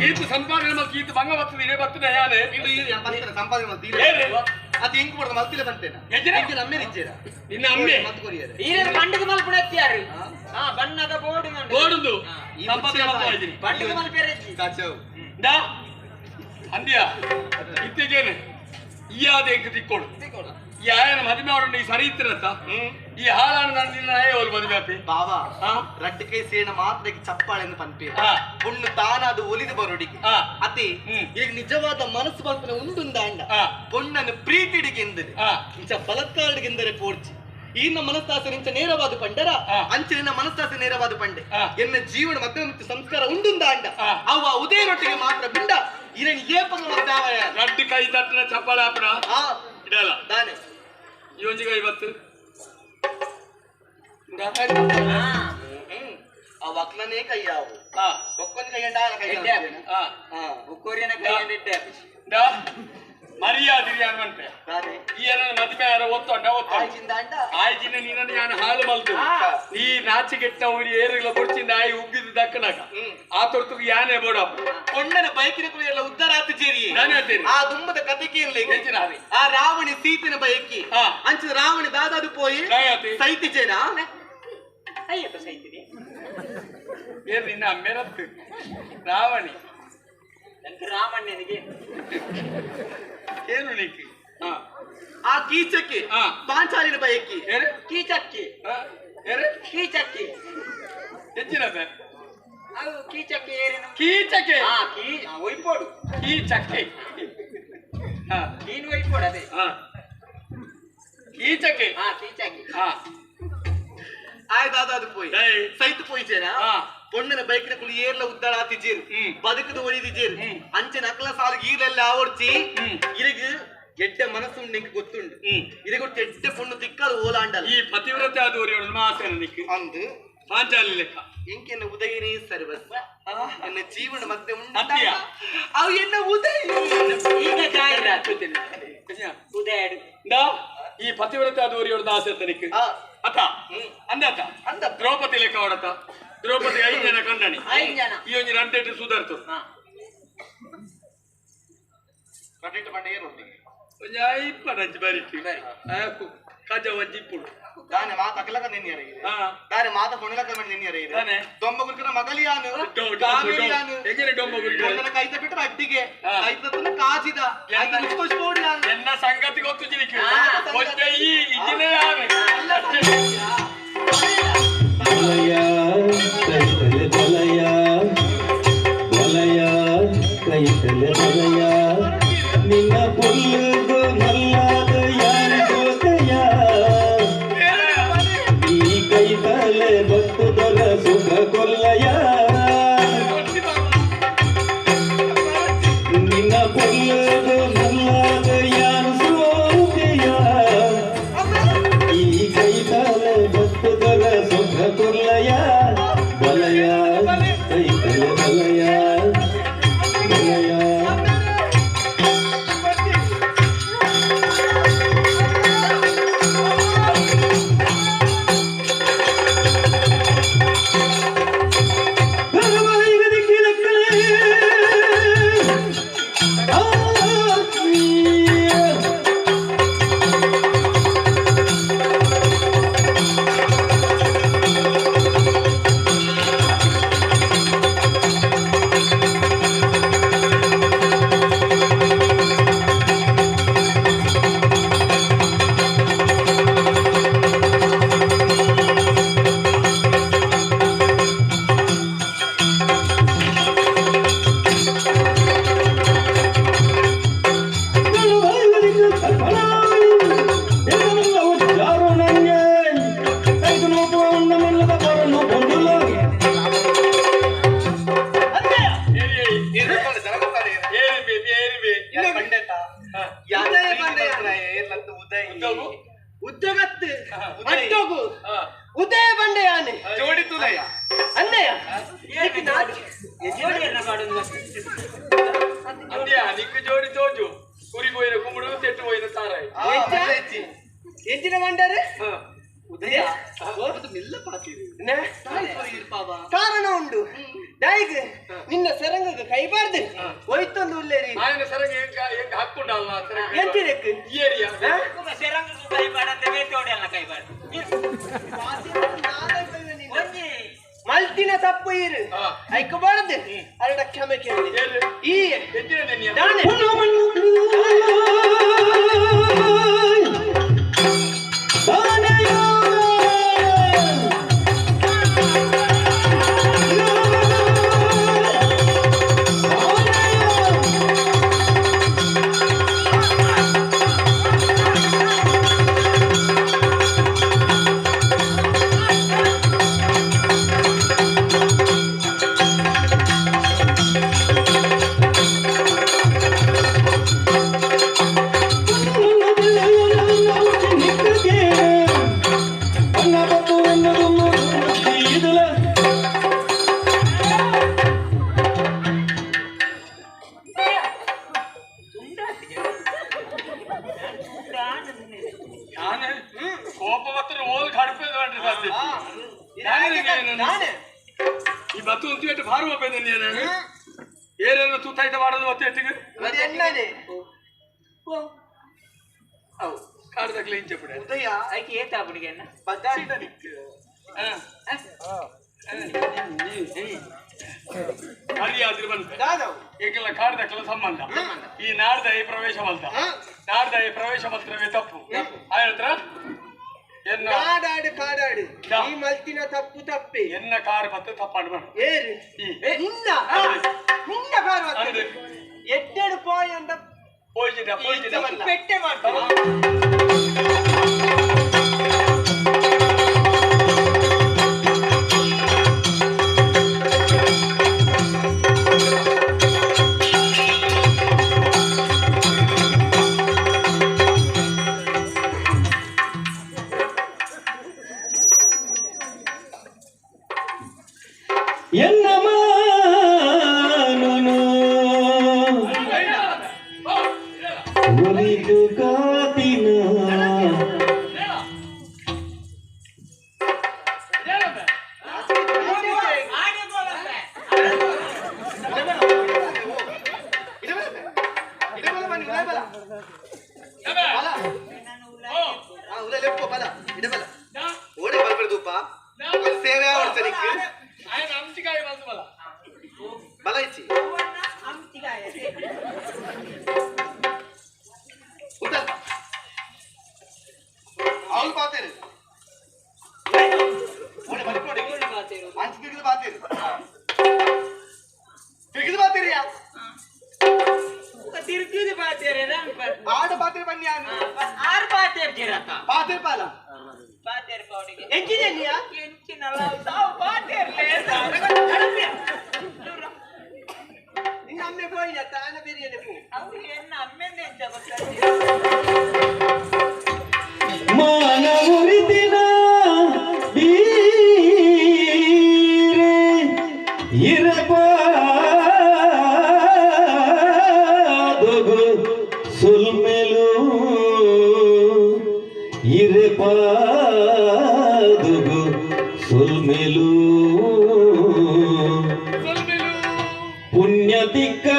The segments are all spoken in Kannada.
ಗೀತು ಸಂಪಾದನೆ ಮತ್ತು ಗೀತು ಭಂಗ ಬರ್ತದೆ ಇದೇ ಬರ್ತದೆ ಯಾನೆ ಇದು ಇದು ಯಾ- ಬರ್ತೀರ ಸಂಪಾದನೆ ಮಾಡ್ತೀರ ಏನೇ? ಅದು ಹೆಂಗ್ ಕೊಡ್ದು ಮಲ್ತಿಲ್ಲ ನಿನ್ನ ಅಮ್ಮೆ? ಮತ್ತೆ ಕೊರಿಯರೆ ಈರೇನು ಬಂಡದ ಮಲ್ಪುಣ ಎತ್ತಿಯಾರು ಹಾ ಬಣ್ಣದ ಬೋರ್ಡ್ ಓಡುದು ಈ ಸಂಪಾದನೆ ಮುಚ್ಚೆ ಮಾಡ್ತಾ ಇದ್ದೀನಿ ಬಂಡದ ಮಲ್ಪೇರ ಎತ್ತಿ ಕಾಚವ್ ದಾ? ಅಂದ್ಯ? ಇತ್ತೀಚೆನೆ ಈ ಆದ ಎಂಕ ತಿಕ್ಕೊಡು ಈ ಆಯನ ಮದುವೆ ಮಾಡೋಣ ಈ ಸರಿ ಇತ್ತಿರತ್ತ ಈ హాలను ಆಯ ಹೋಲ್ ಮದುವೆ ಆಪಿ ಬಾವಾ ಕೈ ಸೇಣ ಮಾತ್ರ ಚಪ್ಪಾಳೆಂದು ಪಂಪೆ ಹಾ. ಪುಣ್ಣು ತಾನಾದ ಒಲಿದು ಬರೋಡಿಗೆ ಹಾ. ಅತಿ ಹ್ಮ್. ಈಗ ನಿಜವಾದ ಮನಸ್ಸು ಬಂಪನ ಉಂಡುಂದ ಅಂಡ ಹಾ. ಪೊಣ್ಣನ್ನು ಪ್ರೀತಿಡಿಗೆ ಎಂದರೆ ಹಾ. ಇಂಚ ಬಲತ್ಕಾರಡಿಗೆಂದರೆ ಪೋರ್ಚಿ ಈನ ಮನಸ್ಸಾಸ ನಿಂಚ ನೇರವಾದ ಪಂಡರ ಹಾ. ಅಂಚಿನ ಮನಸ್ಸಾಸ ನೇರವಾದ ಪಂಡೆ ಹಾ. ಎನ್ನ ಜೀವನ ಮಧ್ಯ ಮತ್ತು ಸಂಸ್ಕಾರ ಉಂಡುಂದ ಆ. ಅವ ಉದಯನೊಟ್ಟಿಗೆ ಮಾತ್ರ ಬಿಂಡ ಇದನ್ನು ಏಪಗ ಮತ್ತಾವ ರಡ್ಡು ಕೈ ತಟ್ಟಿನ ಚಪ್ಪಾಳೆ ಆ ಇಡಲ್ಲ ದಾನೆ ಈ ಒಂಜಿಗ ಹಾ ಬುಕ್ಕೋರಿಯನ ಕೈಯಲ್ಲಿಟ್ಟೆ ದಾ ಮರ್ಯಾದಿರಿ ಅನ್ವಂತೆ ದಾನೆ ಈ ಏನ ಮದುವೆ ಯಾರ ಒತ್ತೊಂಡ ಒತ್ತೊಂಡ ಆಯ್ಚಿಂದ ಅಂಡ ಆಯ್ಜಿನ ನೀನನ್ನು ನಾನು ಹಾಳು ಮಲ್ತು ಹಾ. ಈ ನಾಚಿಗೆಟ್ಟ ಊರಿ ಏರಿಗಳ ಬುಡ್ಚಿಂದ ಆಯಿ ಉಬ್ಬಿದ್ದು ದಕ್ಕನಾಗ ಹ್ಮ್. ಆ ತೊಡ್ತುಗೆ ಯಾನೇ ಬೋಡಪ್ಪ ಕೊಂಡನ ಬೈಕಿನ ಕುಳಿ ಎಲ್ಲ ಉದ್ದಾರ ಆತು ಜೇರಿ ನಾನು ಹೇಳ್ತೇನೆ ಆ ದುಂಬದ ಕಥೆಗೆ ಇಲ್ಲ ಈಗ. ಹೆಚ್ಚಿನ ಹಾಗೆ. ಆ ರಾವಣಿ ಸೀತಿನ ಬಯಕಿ ಹಾ. ಅಂಚಿದ ರಾವಣಿ ದಾದಾದು ಪೋಯಿ ದಯತಿ ಸೈತಿ ಜೇನ ಅಯ್ಯಪ್ಪ ಸೈತಿರಿ ಏನ್ ನಿನ್ನ ಅಮ್ಮೇನತ್ತು ರಾವಣಿ ರಾಮಣ್ಣ ರಾಮಣ್ಣನಿಗೆ ಏನು ನೀಕಿ ಹಾ ಆ ಕೀಚಕ್ಕೆ ಹಾ. ಪಾಂಚಾಲಿನ ಬಯಕ್ಕೆ ಕೀಚಕ್ಕಿ ಕೀಚಕ್ಕಿ ಹೆಚ್ಚಿನ ಅದು ಕೀಚಕ್ಕೆ ಏನೇನು ಕೀಚಕ್ಕೆ ಹಾ ಕೀ ಒಯ್ಪೋಡು ಕೀಚಕ್ಕೆ ಹಾ ನೀನು ಒಯ್ಪೋಡು ಅದೇ ಹಾ ಕೀಚಕ್ಕೆ ಹಾ ಹಾ ಆಯ್ ದಾದಾದು ಪೋಯಿ ಏಯ್. ಸೈತು ಪೋಯಿ ಜೇನ ಹಾ. ಪೊಣ್ಣನ ಬೈಕಿನ ಕುಳಿ ಏರ್ಲ ಉದ್ದಾರ ಆತಿ ಜೇರು ಹ್ಮ್. ಬದುಕದ ಒಳಿದಿ ಜೇರು ಹ್ಮ್. ಅಂಚೆ ನಕಲ ಸಾಲು ಈರೆಲ್ಲ ಆವಡ್ಚಿ ಹ್ಮ್. ಇರಗು ಎಡ್ಡೆ ಮನಸ್ಸು ನಿಂಗೆ ಗೊತ್ತುಂಡು ಹ್ಮ್. ಇರಗೊಟ್ಟು ಎಡ್ಡೆ ಪೊಣ್ಣು ತಿಕ್ಕಲು ಓಲಾಂಡಲ್ಲ ಈ ಪತಿವ್ರತೆ ಆದವರು ಮಾಸೇನ ನಿಕ್ಕು ಅಂದು ಪಾಂಚಾಲಿ ಲೆಕ್ಕ ಎಂಕೆನ್ನ ಉದಯನೇ ಸರ್ವಸ್ವ ನನ್ನ ಜೀವನ ಮತ್ತೆ ಅತ್ತೆಯ? ಅವು ಎನ್ನ ಉದಯ ಈಗ ಜಾಯಿರ ಹೆಚ್ಚಿನ ಉದಯಡು ದಾ ಈ ಪತಿವ್ರತೆ ಆದವರು ಇವ್ರದ್ದು ಆಸೆ ಅಂತ ನಿಕ್ಕು ಆ, ಅತ್ತ ಹ್ಮ್. ಅಂದತ ಅಂದ ದ್ರೌಪದಿ ಲೆಕ್ಕ ಹೊಡತ ದ್ರೌಪದಿ ಐದು ಜನ ಕಂಡನಿ ಐದು ಜನ ಈ ಒಂದು ರಂಟೆಟ್ಟು ಸುಧಾರ್ತು ಹಾ ಕಟ್ಟಿಟ್ಟು ಬಂಡ ಏನು ಒಟ್ಟಿಗೆ ಒಂಜ ಇಪ್ಪ ನಂಚಿ ಬರಿಟ್ಟು ಆಕು ಕಜ ಒಂಜಿ ಇಪ್ಪುಡು ದಾನೆ ಮಾತ ಅಕಲಕ ನಿನ್ನೆರಗಿದೆ ಹಾ ದಾನೆ ಮಾತ ಪೊಣ್ಣಲಕ ಮಾಡಿ ನಿನ್ನೆರಗಿದೆ ದಾನೆ. ದೊಂಬ ಗುರುಕನ ಮಗಲಿಯಾನು ಡೊ- ಕಾವೇರಿಯಾನು ಹೆಂಗನೆ ಡೊಂಬ ಗುಡ್ಡು? ಪೊಣ್ಣನ ಕೈತ ಬಿಟ್ಟರೆ ಅಡ್ಡಿಗೆ ಹಾ. ಕೈತ ಕಾಜಿದ ಎನ್ನ- ಆಯ್ತು ಮುಚ್ಚಿಸ್ಬೋಡಿ ನಾನು ಎನ್ನ ಸಂಗತಿ ಗೊತ್ತು ಜಿನಿಕ್ಕೆ ಹಾ. ಕೊಂಚ ಈ ಇಜಿನೇ Bộ đồ. ಉದಯ. ಉದ್ದಗತ್ತು ಅಟ್ಟೋಗು. ಉದಯ ಬಂಡೆ ಆನೆ. ಜೋಡಿ ತುಲಯ ಅಣ್ಣಯ್ಯ. ಅದೇ ನಿಕ್ಕು ಜೋಡಿ? ತೋಜು. ಕುರಿ ಹೋಯಿನ ಕುಂಬುಡು ತೆಟ್ಟು ಹೋಯಿನ ಸಾರಾಯಿ. ಎಂಚಿನ ಮಂಡರೆ ಉದಯ ಹೋಗುದನ್ನೆಲ್ಲ ಪಾಕಿರು ಕಾರಣ ಉಂಡು ಡಾಯ್ಗ್ ನಿನ್ನ ಸರಂಗ ಕೈಬಾರ್ದು ಹೋಯ್ತೊಂದು ಉಲ್ಲೇರಿ ಆಯನ ಸರಂಗ ಹೆಂಗ್ ಹಾಕ್ಕೊಂಡಲ್ಲ ಸರಂಗ ಎಂತಿರಕ್ಕೆ ಏರಿಯ ಸರಂಗ ಕೈಬಾರ್ದು ಅಂತ ಬೇತೋಡೆ ಅಲ್ಲ ಕೈಬಾರ್ದು ಮಲ್ತಿನ ತಪ್ಪು ಇರು ಐಕಬಾರ್ದು ಅರಡ ಕ್ಷಮೆ ಕೇಳಿ ಈ ದಾನೆ ಹರಿಯಾದ್ರಿ ಬಂತ ಈಗೆಲ್ಲ ಕಾಡ್ದಕ್ಕಲ ಸಂಬಂಧ ಈ ನಾಡ್ದ ಈ ಪ್ರವೇಶ ಮಲ್ತ ನಾಡ್ದ ಈ ಪ್ರವೇಶ ಬಲ್ತವೇ ತಪ್ಪು. ಆಯ್ತ್ರ ಎನ್ನ? ಕಾಡಾಡಿ ಕಾಡಾಡಿ. ಈ ಮಲ್ತಿನ ತಪ್ಪು ತಪ್ಪೆ. ಎನ್ನ ಕಾರ್ ಬತ್ತ ತಪ್ಪಾಡು ಮಾಡು ಏರು ನಿನ್ನ. ನಿನ್ನ ಕಾರ್ ಹೌದು. ಎಡ್ಡೆಡು ಪೋಯ್ ಅಂತ. ಹೋಯ್ತಿದ್ದ ಪೆಟ್ಟೆ ಮಾಡ್ತಾರೆ বলি তো मिलू। पुण्य दिक्क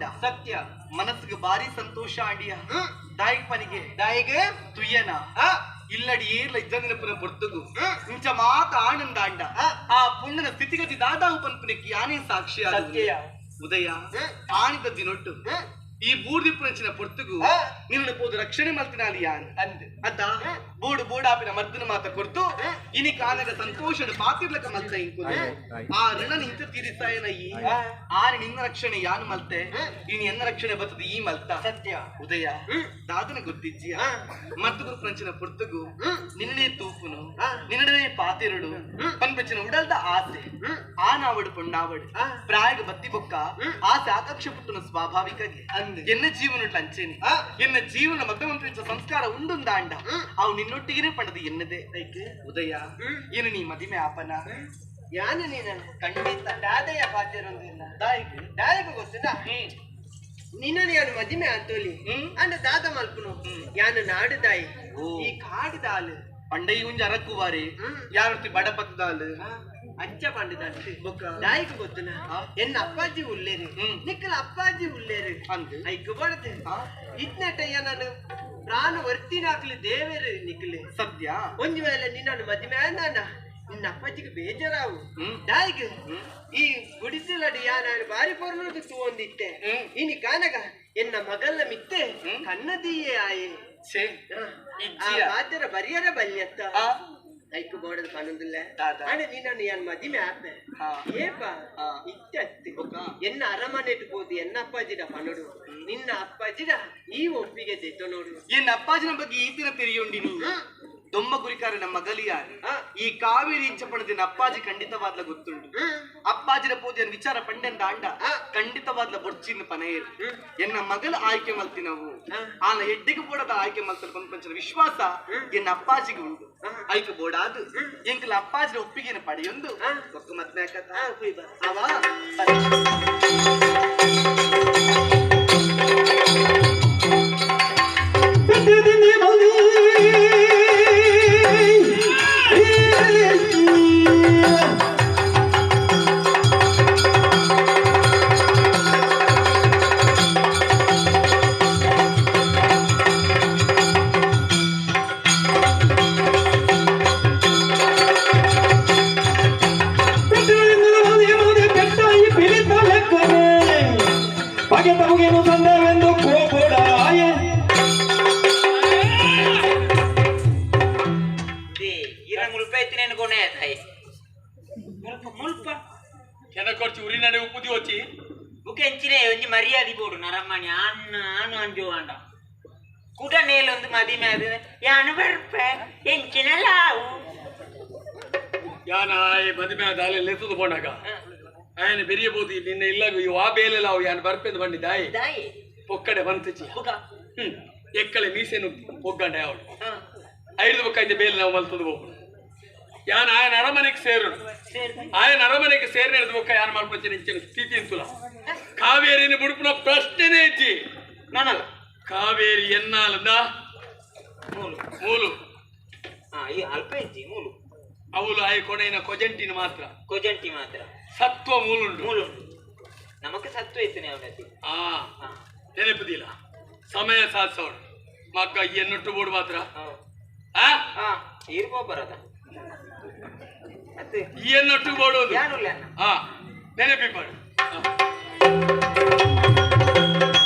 ಕಾಸೊಂಡ ಸತ್ಯ. ಮನಸ್ಸಿಗೆ ಬಾರಿ ಸಂತೋಷ ಆಂಡಿಯ ದಾಯಿಗ್ ಪನಿಗೆ ದಾಯಿಗೆ? ತುಯ್ಯನ. ಇಲ್ಲಡಿ ಏರ್ಲ ಇದ್ದಂದಿನ ಬರ್ತದು. ಇಂಚ ಮಾತ ಆನಂದ ಆಂಡ ಆ ಪುಣ್ಣನ ಸ್ಥಿತಿಗತಿ ದಾದಾವು ಪನ್ಪುನಕ್ಕೆ ಯಾನೇ ಸಾಕ್ಷಿ. ಉದಯ. ಕಾಣಿದ ದಿನೊಟ್ಟು. ಈ ಬೂರ್ದಿಪ್ಪುನಂಚಿನ ಪೊರ್ತುಗು ನಿನ್ನ ಪೋದು ರಕ್ಷಣೆ ಮಲ್ತಿನಾಲಿ ಯಾನ್ ಅಂದ್. ಅತ್ತ ಬೂಡು ಬೂಡಾಪಿನ ಮರ್ದನ ಮಾತ ಕೊರ್ತು ಇನಿ ಕಾಲದ ಸಂತೋಷದ ಪಾತಿರ್ಲಕ ಮಲ್ತ ಇಂಕು ಆ ಋಣ ನಿಂತ ತೀರಿಸಾಯನ ಈ ಆರಿ ನಿನ್ನ ರಕ್ಷಣೆ ಯಾನು ಮಲ್ತೆ? ಇನಿ ಎನ್ನ ರಕ್ಷಣೆ ಬರ್ತದೆ ಈ ಮಲ್ತ? ಸತ್ಯ. ಉದಯ? ದಾದನ ಗೊತ್ತಿಜ್ಜಿಯ? ಮತ್ತು ಗುರುಪಂಚಿನ ಪುರ್ತಗು ನಿನ್ನೆ ತೂಪುನು ನಿನ್ನಡನೆ ಪಾತಿರುಡು ಪನ್ಪಂಚಿನ ಉಡಲ್ದ ಆಸೆ. ಆ ನಾವಡು ಪೊಣ್ಣಾವಡು ಪ್ರಾಯಗ ಬತ್ತಿ ಬೊಕ್ಕ ಆಸೆ ಆಕಾಕ್ಷ ಪುಟ್ಟನ ಸ್ವಾಭಾವಿಕಗೆ. ಎನ್ನ ಜೀವನ ಅಂಚೆನಿ ಎನ್ನ ಜೀವನ ಮಗ್ಗಮಂತ್ರಿಂಚ ಸಂಸ್ಕಾರ ಉಂಡುಂದ ಅಂಡ ಅವು ನಿನ್ನೊಟ್ಟಿಗೆ ಪಡೆದ ಎನ್ನದೆ ಉದಯ ಏನು ನೀ ಮದಿಮೆ ಆಪನ ಯಾನು ನೀನು ಖಂಡಿತ ದಾದಯ್ಯ ಪಾತ್ರರೊಂದಿಲ್ಲ ದಾಯಿಗೆ ದಾಯಕ ಗೊತ್ತಿಲ್ಲ ನಿನ್ನನ್ನು ಯಾನು ಮದಿಮೆ ಅಂತೋಲಿ ಹ್ಮ್. ಅಂಡ ದಾದ ಮಲ್ಪುನು ಯಾನು ನಾಡು ದಾಯಿ ಓ. ಈ ಕಾಡು ದಾಲು ಪಂಡೈ ಉಂಜ ಅರಕ್ಕುವಾರೆ ಹ್ಮ್. ಯಾರೊತ್ತಿ ಬಡಪತ್ತದಾಲು ಅಂಚ ಪಂಡದಾಲು ಬೊಕ್ಕ ದಾಯಿಕ ಗೊತ್ತುನ. ಎನ್ನ ಅಪ್ಪಾಜಿ ಹ್ಮ್. ನಿಕ್ಕಲ ಅಪ್ಪಾಜಿ ಉಳ್ಳೇರು ಅಂದ್? ಆ. ಇತ್ನಟಯ್ಯ ನಾನು ಪ್ರಾಣ ವರ್ತಿನಾಕ್ಲಿ ದೇವೇರು ನಿಕ್ಲೆ ಸದ್ಯ? ಒಂದ್ ವೇಳೆ ನಿನ್ನನ್ನು ಮದುವೆ ಆದಾನ ನಿನ್ನ ಅಪ್ಪಾಜಿಗೆ ಬೇಜಾರಾವು. ದಾಯಿಗೆ ಈ ಗುಡಿಸಲಡಿ ಯಾ ನಾನು ಬಾರಿ ಪೊರ್ನೋದು ತೂವೊಂದಿತ್ತೆ ಹ್ಮ್. ಇನಿ ಕಾನಗ ಎನ್ನ ಮಗಲ್ಲ ಮಿತ್ತೆ. ಕನ್ನದಿಯೇ ಆಯೆ. ಛೇ. ಆ ಇಜ್ಜಿಯ. ಬರಿಯರ ಬಲ್ಯತ್ತ. ಆ ಬೋರ್ಡ್ ಕಾಣುದಿಲ್ಲ. ಆನೆ ನಿನ್ನನ್ನು ಯಾನ್ ಮದಿಮೆ ಹಾ. ಏಪ? ಬೊಕ್ಕ? ಎನ್ನ ಅರಮನೆ ಹೋದಿ ಎನ್ನ ಅಪ್ಪಾಜಿಡ ಪನಡು ನಿನ್ನ ಅಪ್ಪಾಜಿಡ ಈ ಒಪ್ಪಿಗೆ ದೆಟ್ಟು ನೋಡು. ಎನ್ನ ಅಪ್ಪಾಜಿನ ಬಗ್ಗೆ ಈತಿನ ತೆರೆಯುಂಡಿನಿ ಹ್ಮ್. ಗುರಿಕಾರನ ನಮ್ಮ ಆ. ಈ ಕಾವೇರಿ ಇಂಚ ಪಡೆದಿನ ಅಪ್ಪಾಜಿ ಖಂಡಿತವಾದ್ಲ ಗೊತ್ತುಂಟು ಅಪ್ಪಾಜಿನ ಪೂಜೆಯ ವಿಚಾರ ಪಂಡೆನ್ ಅಂಡ. ಖಂಡಿತವಾದ್ಲ ಬೊಡ್ಚಿನ ಪನೆಯರು. ಎನ್ನ ಮಗಲ ಆಯ್ಕೆ ಮಲ್ತಿನವು. ಆನ ಹೆಡ್ಡಿಗೆ ಬೋಡದ ಆಯ್ಕೆ ಮಲ್ತಲ್ ಪಂಪಂಚನ ವಿಶ್ವಾಸ ಎನ್ನ ಅಪ್ಪಾಜಿಗೆ ಉಂಟು. ಆಯ್ಕೆ ಬೋಡಾದು ಎಂಕಲ ಅಪ್ಪಾಜಿನ ಒಪ್ಪಿಗೆನ ಪಡೆಯೊಂದು. ಒಕ್ಕ ಮತ್ತೆ ಅವ કોને થાય ಮುಲ್ಪ ಕೆನಕೊರ್ಚಿ ಉರಿನಡೆ ಉಪ್ಪುದಿ ಹೋಚಿ ಬುಕೆ ಎಂಚಿನ ಒಂಜಿ ಮರ್ಯಾದೆ ಬೋಡು ನರಮ್ಮಣಿ ಅನ್ನ ಅನ್ನ ಅಂಜು ಅಂಡ ಕುಟ ನೇಲೊಂದು ಮದಿ ಮ್ಯಾದ ಯಾನ ಬರ್ಪ ಎಂಚಿನ ಲಾವು ಯಾನ ಆಯ್ ಮದಿ ಮ್ಯಾದ ಅಲ್ಲಿ ಲೆತ್ತದು ಬೋಣಾಗ ಆಯನ ಬೆರಿಯಬಹುದು ನಿನ್ನ ಇಲ್ಲಾಗ ಇವು ಆ ಬೇಲೆ ಲಾವು ಯಾನ ಬರ್ಪೆಂದು ಬಂಡಿ ದಾಯಿ ದಾಯಿ ಪೊಕ್ಕಡೆ ಬಂತಿಚಿ ಹ್ಮ್ ಎಕ್ಕಳೆ ಮೀಸೆನು ಪೊಗ್ಗಂಡ ಯಾವಳು ಐದು ಬೊಕ್ಕ ಬೇಲೆ ನಾವು ಮಲ್ತದು ಹೋಗ್ಬೋದು ಯಾನ್ ಆಯನ ಅರಮನೆಗೆ ಸೇರು ಆಯನ ಅರಮನೆಗೆ ಸೇರಿ ಬುಕ್ಕ ಯಾನ್ ಮಾಡ್ಕೊತೀನಿ ಇಂಚಿನ ಸ್ಥಿತಿ ಇಂತುಲ ಕಾವೇರಿನ ಬುಡುಪುನ ಪ್ರಶ್ನೆನೆ ಇಜ್ಜಿ ನನ ಕಾವೇರಿ ಎನ್ನಾಲದ ಮೂಲು. ಮೂಲು. ಈ ಅಲ್ಪ ಇಜ್ಜಿ ಮೂಲು. ಅವಳು ಆಯ ಕೊನೆಯ ಕೊಜಂಟಿನ ಮಾತ್ರ. ಕೊಜಂಟಿ ಮಾತ್ರ. ಸತ್ವ ಮೂಲುಂಡು ಮೂಲುಂಡು ನಮಗೆ ಸತ್ವ ಇತ್ತು ಅವನತಿ ಆ. ನೆನಪದಿಲ್ಲ ಸಮಯ ಸಾಧಿಸೋಣ. ಮಕ್ಕ ಎನ್ನುಟ್ಟು ಬೋರ್ಡ್ ಮಾತ್ರ. ಆ? ಇರ್ಬೋಬರದ ಇರ್ಬೋ ಬರದ ಮತ್ತೆ